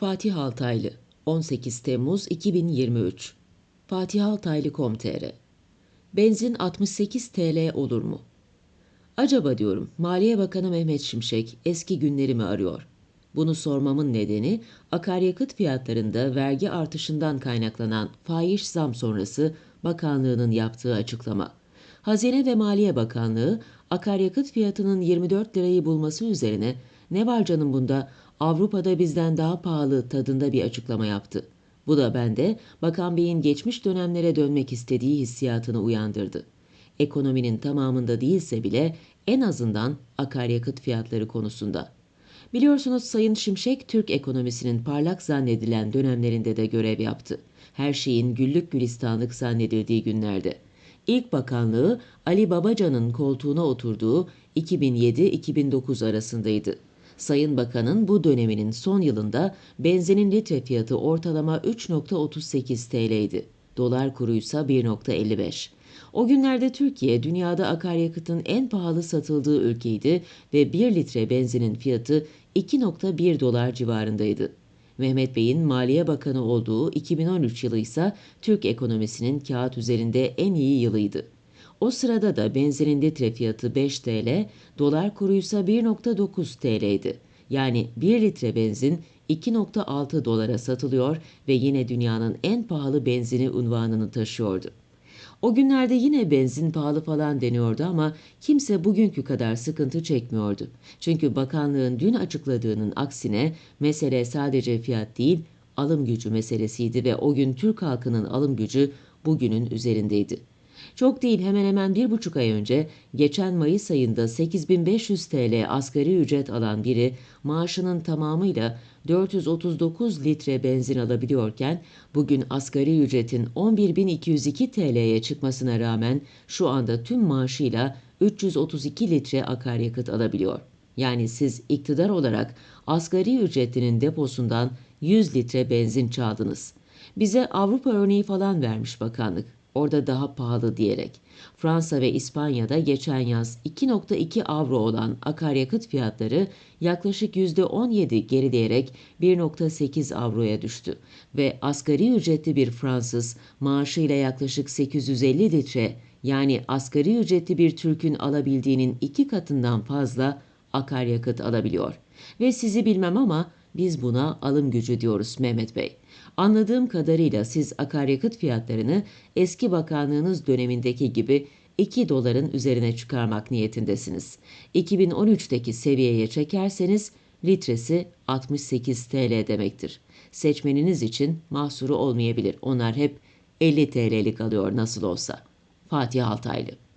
Fatih Altaylı 18 Temmuz 2023 Fatih Altaylı.com.tr Benzin 68 TL olur mu? Acaba diyorum Maliye Bakanı Mehmet Şimşek eski günlerimi arıyor. Bunu sormamın nedeni akaryakıt fiyatlarında vergi artışından kaynaklanan fahiş zam sonrası bakanlığının yaptığı açıklama. Hazine ve Maliye Bakanlığı akaryakıt fiyatının 24 lirayı bulması üzerine ne var canım bunda Avrupa'da bizden daha pahalı tadında bir açıklama yaptı. Bu da bende Bakan Bey'in geçmiş dönemlere dönmek istediği hissiyatını uyandırdı. Ekonominin tamamında değilse bile en azından akaryakıt fiyatları konusunda. Biliyorsunuz Sayın Şimşek Türk ekonomisinin parlak zannedilen dönemlerinde de görev yaptı. Her şeyin güllük gülistanlık zannedildiği günlerde. İlk bakanlığı Ali Babacan'ın koltuğuna oturduğu 2007-2009 arasındaydı. Sayın Bakan'ın bu döneminin son yılında benzinin litre fiyatı ortalama 3.38 TL'ydi. Dolar kuruysa 1.55. O günlerde Türkiye dünyada akaryakıtın en pahalı satıldığı ülkeydi ve 1 litre benzinin fiyatı 2.1 dolar civarındaydı. Mehmet Bey'in Maliye Bakanı olduğu 2013 yılı ise Türk ekonomisinin kağıt üzerinde en iyi yılıydı. O sırada da benzinin litre fiyatı 5 TL, dolar kuruysa 1.9 TL'ydi. Yani 1 litre benzin 2.6 dolara satılıyor ve yine dünyanın en pahalı benzini unvanını taşıyordu. O günlerde yine benzin pahalı falan deniyordu ama kimse bugünkü kadar sıkıntı çekmiyordu. Çünkü bakanlığın dün açıkladığının aksine mesele sadece fiyat değil, alım gücü meselesiydi ve o gün Türk halkının alım gücü bugünün üzerindeydi. Çok değil hemen hemen bir buçuk ay önce geçen Mayıs ayında 8500 TL asgari ücret alan biri maaşının tamamıyla 439 litre benzin alabiliyorken bugün asgari ücretin 11.202 TL'ye çıkmasına rağmen şu anda tüm maaşıyla 332 litre akaryakıt alabiliyor. Yani siz iktidar olarak asgari ücretlinin deposundan 100 litre benzin çaldınız. Bize Avrupa örneği falan vermiş bakanlık orada daha pahalı diyerek. Fransa ve İspanya'da geçen yaz 2.2 avro olan akaryakıt fiyatları yaklaşık %17 gerileyerek 1.8 avroya düştü ve asgari ücretli bir Fransız maaşıyla yaklaşık 850 litre yani asgari ücretli bir Türk'ün alabildiğinin iki katından fazla akaryakıt alabiliyor. Ve sizi bilmem ama biz buna alım gücü diyoruz Mehmet Bey. Anladığım kadarıyla siz akaryakıt fiyatlarını eski bakanlığınız dönemindeki gibi 2 doların üzerine çıkarmak niyetindesiniz. 2013'teki seviyeye çekerseniz litresi 68 TL demektir. Seçmeniniz için mahsuru olmayabilir. Onlar hep 50 TL'lik alıyor nasıl olsa. Fatih Altaylı